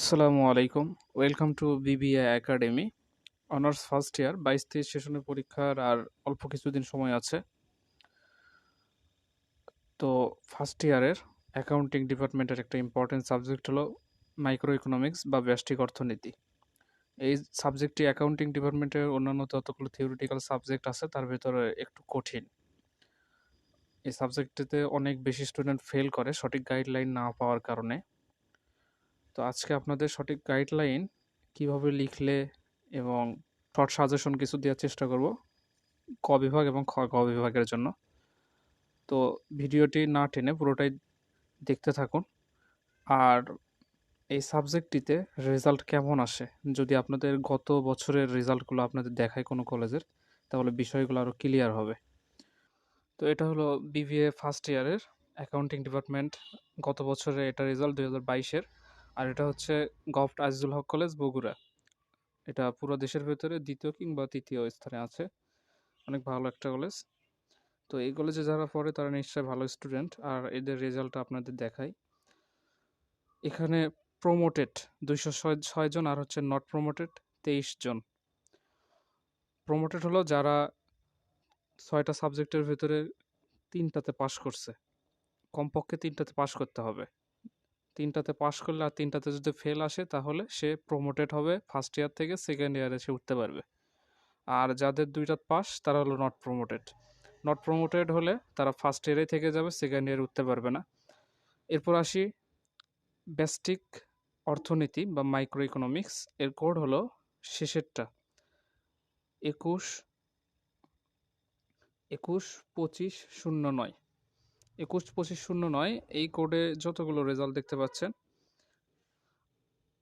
আসসালামু আলাইকুম। Welcome to BBA academy honours first year বাইশ তেইশ সেশনের পরীক্ষার আর অল্প কিছুদিন সময় আছে। তো ফার্স্ট ইয়ারের অ্যাকাউন্টিং ডিপার্টমেন্টের একটা ইম্পর্টেন্ট সাবজেক্ট হলো মাইক্রো ইকোনমিক্স বা ব্যষ্টিক অর্থনীতি। এই সাবজেক্টটি অ্যাকাউন্টিং ডিপার্টমেন্টের অন্যান্য যতগুলো থিওরিটিক্যাল সাবজেক্ট আছে, তার ভেতরে একটু কঠিন। এই সাবজেক্টটিতে অনেক বেশি স্টুডেন্ট ফেল করে, সঠিক গাইডলাইন না পাওয়ার কারণে। তো আজকে আপনাদের সঠিক গাইডলাইন কীভাবে লিখলে এবং শর্ট সাজেশন কিছু দেওয়ার চেষ্টা করব ক বিভাগ এবং খ, গ বিভাগের জন্য। তো ভিডিওটি না টেনে পুরোটাই দেখতে থাকুন। আর এই সাবজেক্টটিতে রেজাল্ট কেমন আসে? যদি আপনাদের গত বছরের রেজাল্টগুলো আপনাদের দেখায় কোনো কলেজের তাহলে বিষয়গুলো আরও ক্লিয়ার হবে। তো এটা হলো বিবিএ ফার্স্ট ইয়ারের অ্যাকাউন্টিং ডিপার্টমেন্ট গত বছরে এটা রেজাল্ট দুই হাজার বাইশের। আর এটা হচ্ছে গভট আজিজুল হক কলেজ, বগুড়া। এটা পুরো দেশের ভেতরে দ্বিতীয় কিংবা তৃতীয় স্থানে আছে। অনেক ভালো একটা কলেজ। তো এই কলেজে যারা পড়ে তারা নিশ্চয়ই ভালো স্টুডেন্ট, আর এদের রেজাল্ট আপনাদের দেখাই। এখানে প্রমোটেড দুইশো ছয় জন, আর হচ্ছে নট প্রমোটেড তেইশ জন। প্রমোটেড হলো যারা ছয়টা সাবজেক্টের ভেতরে তিনটাতে পাশ করছে। কমপক্ষে তিনটাতে পাশ করতে হবে। তিনটাতে পাশ করলে আর তিনটাতে যদি ফেল আসে, তাহলে সে প্রমোটেড হবে ফার্স্ট ইয়ার থেকে সেকেন্ড ইয়ারে সে উঠতে পারবে। আর যাদের দুইটা পাস তারা হলো নট প্রমোটেড নট প্রমোটেড হলে তারা ফার্স্ট ইয়ারে থেকে যাবে সেকেন্ড ইয়ারে উঠতে পারবে না। এরপর আসি বেস্টিক অর্থনীতি বা মাইক্রো ইকোনমিক্স এর কোড হলো শেষেরটা। একুশ একুশ পঁচিশ শূন্য নয়। একুশ পঁচিশ শূন্য নয়, এই কোডে যতগুলো রেজাল্ট দেখতে পাচ্ছেন,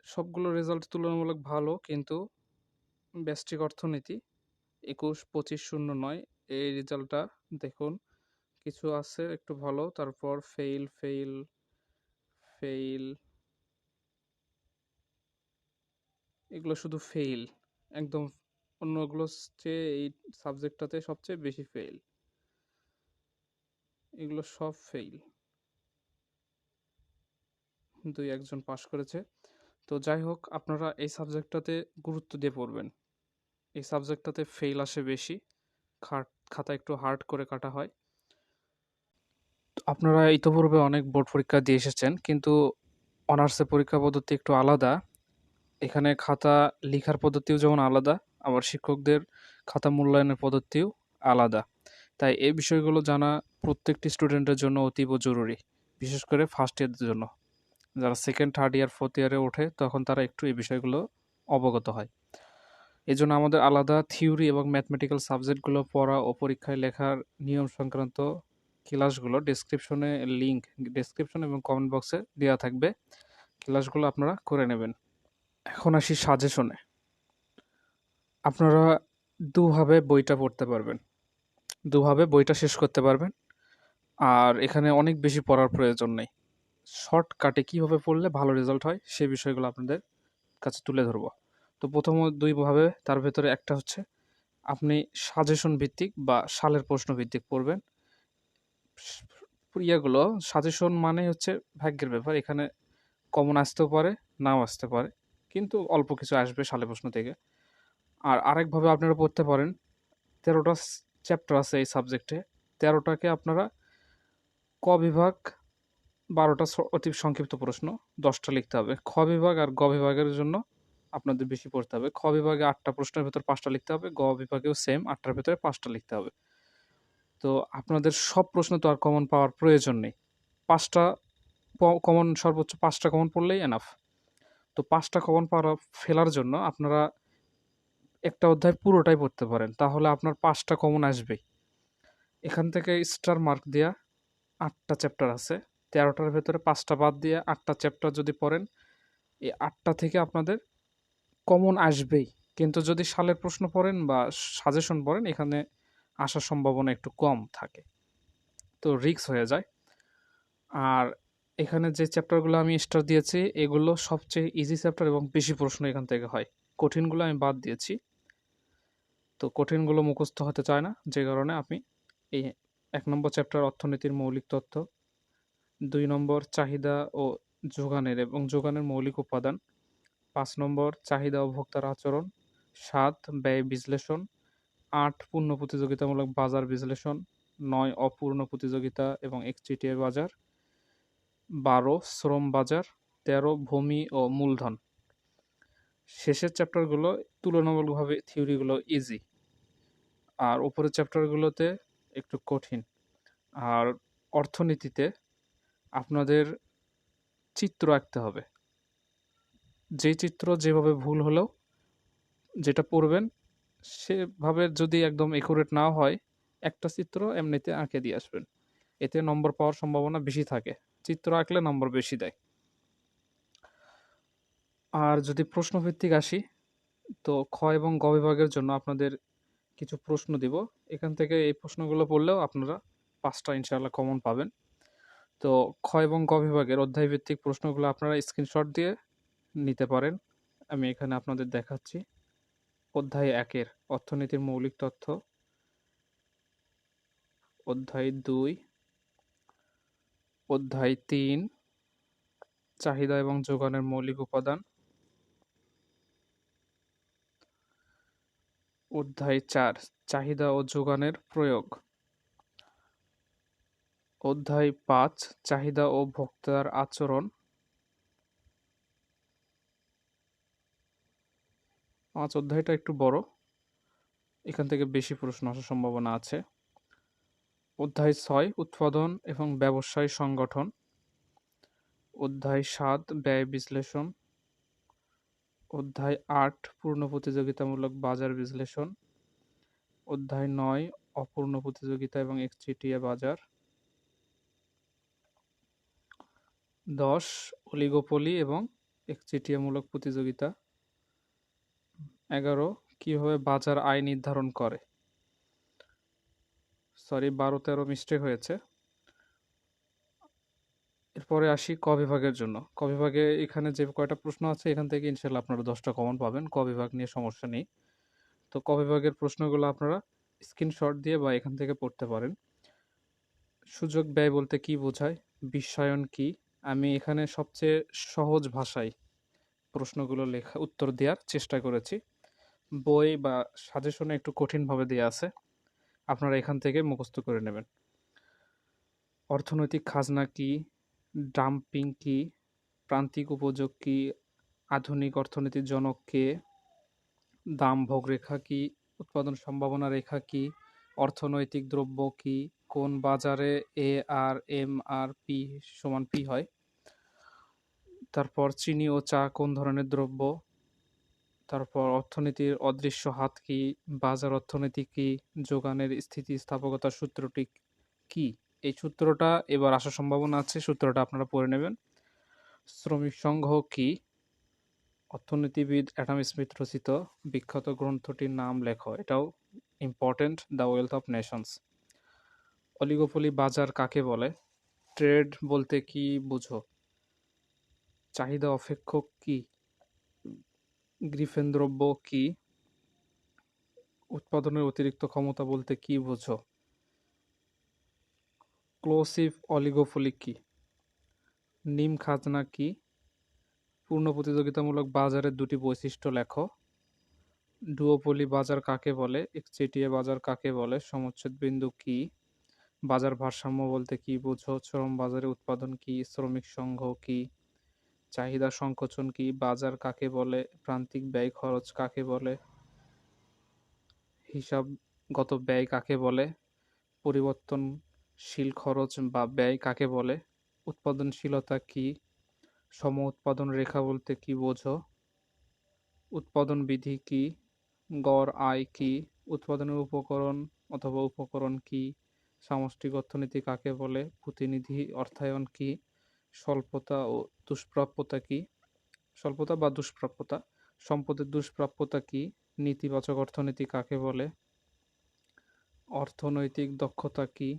সবগুলো রেজাল্ট তুলনামূলক ভালো, কিন্তু ব্যষ্টিক অর্থনীতি একুশ পঁচিশ শূন্য নয়, এই রেজাল্টটা দেখুন, কিছু আছে একটু ভালো, তারপর ফেইল ফেইল ফেইল এগুলো শুধু ফেইল একদম অন্যগুলো চেয়ে এই সাবজেক্টটাতে সবচেয়ে বেশি ফেইল এগুলো সব ফেইল দুই একজন পাশ করেছে। তো যাই হোক, আপনারা এই সাবজেক্টটাতে গুরুত্ব দিয়ে পড়বেন। এই সাবজেক্টটাতে ফেল আসে বেশি খাতা একটু হার্ড করে কাটা হয়। আপনারা ইতোপূর্বে অনেক বোর্ড পরীক্ষা দিয়ে এসেছেন, কিন্তু অনার্সের পরীক্ষা পদ্ধতি একটু আলাদা। এখানে খাতা লেখার পদ্ধতিও যেমন আলাদা, আবার শিক্ষকদের খাতা মূল্যায়নের পদ্ধতিও আলাদা। তাই এই বিষয়গুলো জানা প্রত্যেকটি স্টুডেন্টের জন্য অতীব জরুরি, বিশেষ করে ফার্স্ট ইয়ারদের জন্য। যারা সেকেন্ড থার্ড ইয়ার ফোর্থ ইয়ারে ওঠে, তখন তারা একটু এই বিষয়গুলো অবগত হয়। এই জন্য আমাদের আলাদা থিওরি এবং ম্যাথমেটিক্যাল সাবজেক্টগুলো পড়া ও পরীক্ষায় লেখার নিয়ম সংক্রান্ত ক্লাসগুলো ডিসক্রিপশনে লিঙ্ক ডিসক্রিপশন এবং কমেন্ট বক্সে দেওয়া থাকবে। ক্লাসগুলো আপনারা করে নেবেন। এখন আসি সাজেশনে আপনারা দুভাবে বইটা পড়তে পারবেন। দুভাবে বইটা শেষ করতে পারবেন। আর এখানে অনেক বেশি পড়ার প্রয়োজন নেই। শর্টকাটে কীভাবে পড়লে ভালো রেজাল্ট হয় সেই বিষয়গুলো আপনাদের কাছে তুলে ধরবো। তো প্রথম দুইভাবে তার ভেতরে একটা হচ্ছে, আপনি সাজেশন ভিত্তিক বা সালের প্রশ্ন ভিত্তিক পড়বেন। ইয়েগুলো সাজেশন মানে হচ্ছে ভাগ্যের ব্যাপার, এখানে কমন আসতেও পারে, নাও আসতে পারে, কিন্তু অল্প কিছু আসবে সালে প্রশ্ন থেকে। আর আরেকভাবে আপনারা পড়তে পারেন, তেরোটা চ্যাপ্টার আছে এই সাবজেক্টে তেরোটাকে আপনারা ক বিভাগ? বারোটা অতি সংক্ষিপ্ত প্রশ্ন। দশটা লিখতে হবে। খ বিভাগ আর গ বিভাগের জন্য আপনাদের বেশি পড়তে হবে। খ বিভাগে আটটা প্রশ্নের ভেতর পাঁচটা লিখতে হবে। গ বিভাগেও সেম আটটার ভেতরে পাঁচটা লিখতে হবে। তো আপনাদের সব প্রশ্ন তো আর কমন পাওয়ার প্রয়োজন নেই। পাঁচটা কমন সর্বোচ্চ পাঁচটা কমন পড়লেই এনাফ তো পাঁচটা কমন পাওয়া ফেলার জন্য আপনারা একটা অধ্যায় পুরোটাই পড়তে পারেন। তাহলে আপনার পাঁচটা কমন আসবেই। এখান থেকে স্টার মার্ক দেওয়া আটটা চ্যাপ্টার আছে। তেরোটার ভেতরে পাঁচটা বাদ দিয়ে আটটা চ্যাপ্টার যদি পড়েন, এই আটটা থেকে আপনাদের কমন আসবেই। কিন্তু যদি সালের প্রশ্ন পড়েন বা সাজেশন পড়েন, এখানে আসার সম্ভাবনা একটু কম থাকে। তো রিক্স হয়ে যায়। আর এখানে যে চ্যাপ্টারগুলো আমি স্টার দিয়েছি, এগুলো সবচেয়ে ইজি চ্যাপ্টার এবং বেশি প্রশ্ন এখান থেকে হয়। কঠিনগুলো আমি বাদ দিয়েছি। তো কঠিনগুলো মুখস্থ হতে চায় না, যে কারণে আমি এই এক নম্বর চ্যাপ্টার অর্থনীতির মৌলিক তথ্য দুই নম্বর, চাহিদা ও যোগানের এবং যোগানের মৌলিক উপাদান। পাঁচ নম্বর, চাহিদা ও ভোক্তার আচরণ। সাত, ব্যয় বিশ্লেষণ। আট, পূর্ণ প্রতিযোগিতামূলক বাজার বিশ্লেষণ। নয়, অপূর্ণ প্রতিযোগিতা এবং একচেটিয়া বাজার। বারো, শ্রম বাজার। তেরো, ভূমি ও মূলধন। শেষের চ্যাপ্টারগুলো তুলনামূলকভাবে থিওরিগুলো ইজি আর উপরের চ্যাপ্টারগুলোতে একটু কঠিন। আর অর্থনীতিতে আপনাদের চিত্র আঁকতে হবে। যে চিত্র যেভাবে ভুল হলেও যেটা পড়বেন, সেভাবে যদি একদম একুরেট না হয়, একটা চিত্র এমনিতে আঁকে দিয়ে আসবেন। এতে নম্বর পাওয়ার সম্ভাবনা বেশি থাকে। চিত্র আঁকলে নম্বর বেশি দেয়। আর যদি প্রশ্নভিত্তিক আসি, তো খ এবং গ বিভাগের জন্য আপনাদের কিছু প্রশ্ন দিব। এখান থেকে এই প্রশ্নগুলো পড়লেও আপনারা পাঁচটা ইনশাআল্লাহ কমন পাবেন। তো খ এবং গ বিভাগের অধ্যায় ভিত্তিক প্রশ্নগুলো আপনারা স্ক্রিনশট দিয়ে নিতে পারেন। আমি এখানে আপনাদের দেখাচ্ছি। অধ্যায় একের, অর্থনীতির মৌলিক তথ্য। অধ্যায় দুই, অধ্যায় তিন, চাহিদা এবং যোগানের মৌলিক উপাদান। অধ্যায় চার, চাহিদা ও যোগানের প্রয়োগ। অধ্যায় পাঁচ, চাহিদা ও ভোক্তার আচরণ। পাঁচ অধ্যায়টা একটু বড়। এখান থেকে বেশি প্রশ্ন আসার সম্ভাবনা আছে। অধ্যায় ছয়, উৎপাদন এবং ব্যবসায় সংগঠন। অধ্যায় সাত, ব্যয় বিশ্লেষণ। অধ্যায় আট, পূর্ণ প্রতিযোগিতামূলক বাজার বিশ্লেষণ। অধ্যায় নয়, অপূর্ণ প্রতিযোগিতা এবং একচেটিয়া বাজার। দশ, অলিগোপলি এবং একচেটিয়ামূলক প্রতিযোগিতা। এগারো, কীভাবে বাজার আয় নির্ধারণ করে? সরি, বারো তেরো মিস্টেক হয়েছে। এরপরে আসি ক বিভাগের জন্য। ক বিভাগে এখানে যে কয়টা প্রশ্ন আছে, এখান থেকে ইনশাল্লাহ আপনারা দশটা কমন পাবেন। ক বিভাগ নিয়ে সমস্যা নেই। তো ক বিভাগের প্রশ্নগুলো আপনারা স্ক্রিনশট দিয়ে বা এখান থেকে পড়তে পারেন। সুযোগ ব্যয় বলতে কি বোঝায়? বিশ্বায়ন কি? আমি এখানে সবচেয়ে সহজ ভাষায় প্রশ্নগুলো লেখা, উত্তর দেওয়ার চেষ্টা করেছি। বই বা সাজেশনে একটু কঠিনভাবে দেওয়া আছে। আপনারা এখান থেকে মুখস্থ করে নেবেন। অর্থনৈতিক খাজনা কি? ডাম্পিং কি? প্রান্তিক উপযোগ কি? আধুনিক অর্থনীতির জনক কে? দাম ভোগ রেখা কি? উৎপাদন সম্ভাবনা রেখা কি? অর্থনৈতিক দ্রব্য কি? কোন বাজারে A R M R P সমান পি হয়? তারপর চিনি ও চা কোন ধরনের দ্রব্য? তারপর অর্থনীতির অদৃশ্য হাত কি? বাজার অর্থনীতি কি? যোগানের স্থিতিস্থাপকতার সূত্রটি কি? এই সূত্রটা এবার আসার সম্ভাবনা আছে, সূত্রটা আপনারা পড়ে নেবেন। শ্রমিক সংঘ কি? অর্থনীতিবিদ অ্যাডাম স্মিথ রচিত বিখ্যাত গ্রন্থটির নাম লেখো, এটাও important the wealth of nations oligopoly বাজার কাকে বলে? ট্রেড বলতে কি বুঝো? চাহিদা অপেক্ষক কি? গ্রিফেন দ্রব্য কি? উৎপাদনের অতিরিক্ত ক্ষমতা বলতে কি বোঝো? ক্লোসিভ অলিগোফলি কি নিম খাজনা কি পূর্ণ প্রতিযোগিতামূলক বাজারের দুটি বৈশিষ্ট্য লেখো। ডুওপলি বাজার কাকে বলে? একচেটিয়া বাজার কাকে বলে? সমচ্ছেদ বিন্দু কি? বাজার ভারসাম্য বলতে কি বুঝো? শ্রম বাজারে উৎপাদন কি? শ্রমিক সংঘ কি? চাহিদা সংকোচন কি? বাজার কাকে বলে? প্রান্তিক ব্যয় খরচ কাকে বলে? হিসাবগত ব্যয় কাকে বলে? পরিবর্তনশীল খরচ বা ব্যয় কাকে বলে? উৎপাদনশীলতা কি? সম উৎপাদন রেখা বলতে কি বোঝো? উৎপাদন বিধি কি? গড় আয় কি? উৎপাদনের উপকরণ অথবা উপকরণ কি? সামষ্টিক অর্থনীতি কাকে বলে? প্রতিনিধি অর্থায়ন কি? স্বল্পতা ও দুষ্প্রাপ্যতা কি? স্বল্পতা বা দুষ্প্রাপ্যতা? সম্পদের দুষ্প্রাপ্যতা কি? নেতিবাচক অর্থনীতি কাকে বলে? অর্থনৈতিক দক্ষতা কি?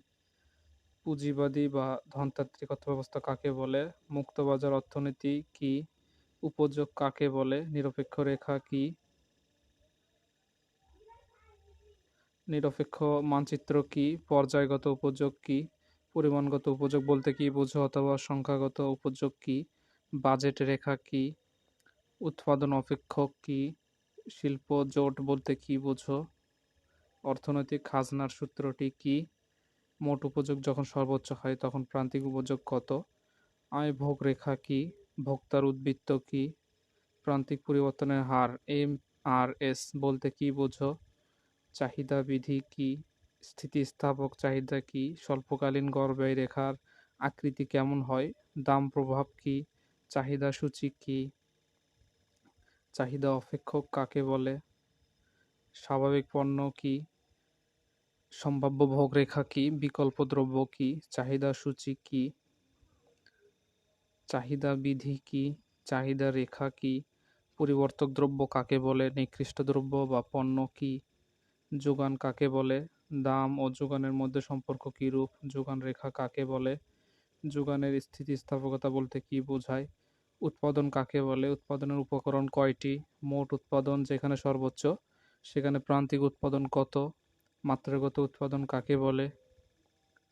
পুঁজিবাদী বা ধনতাত্ত্বিক অর্থব্যবস্থা কাকে বলে? মুক্তবাজার অর্থনীতি কি? উপযোগ কাকে বলে? নিরপেক্ষ রেখা কি? নিরপেক্ষ মানচিত্র কি? পর্যায়গত উপযোগ কি? পরিমাণগত উপযোগ বলতে কি বোঝো অথবা সংখ্যাগত উপযোগ কি? বাজেট রেখা কি? উৎপাদন অপেক্ষক কি? শিল্প জোট বলতে কি বোঝো? অর্থনৈতিক খাজনার সূত্রটি কি? মোট উপযোগ যখন সর্বোচ্চ হয়, তখন প্রান্তিক উপযোগ কত? আয় ভোগ রেখা কি? ভোক্তার উদ্বৃত্ত কি? প্রান্তিক পরিবর্তনের হার, এম, আর, এস বলতে কি বোঝো? চাহিদা বিধি কি? স্থিতিস্থাপক চাহিদা কি? স্বল্পকালীন গড় ব্যয় রেখার আকৃতি কেমন হয়? দাম প্রভাব কি? চাহিদা সূচি কি? চাহিদা অপেক্ষক কাকে বলে? স্বাভাবিক পণ্য কি? সম্ভাব্য ভোগ রেখা কি? বিকল্প দ্রব্য কি? চাহিদা সূচি কি? চাহিদা বিধি কি? চাহিদা রেখা কি? পরিবর্তক দ্রব্য কাকে বলে? নিকৃষ্ট দ্রব্য বা পণ্য কি? যোগান কাকে বলে? দাম ও যোগানের মধ্যে সম্পর্ক কীরূপ যোগান রেখা কাকে বলে? যোগানের স্থিতিস্থাপকতা বলতে কি বোঝায়? উৎপাদন কাকে বলে? উৎপাদনের উপকরণ কয়টি? মোট উৎপাদন যেখানে সর্বোচ্চ, সেখানে প্রান্তিক উৎপাদন কত? মাত্রাগত উৎপাদন কাকে বলে?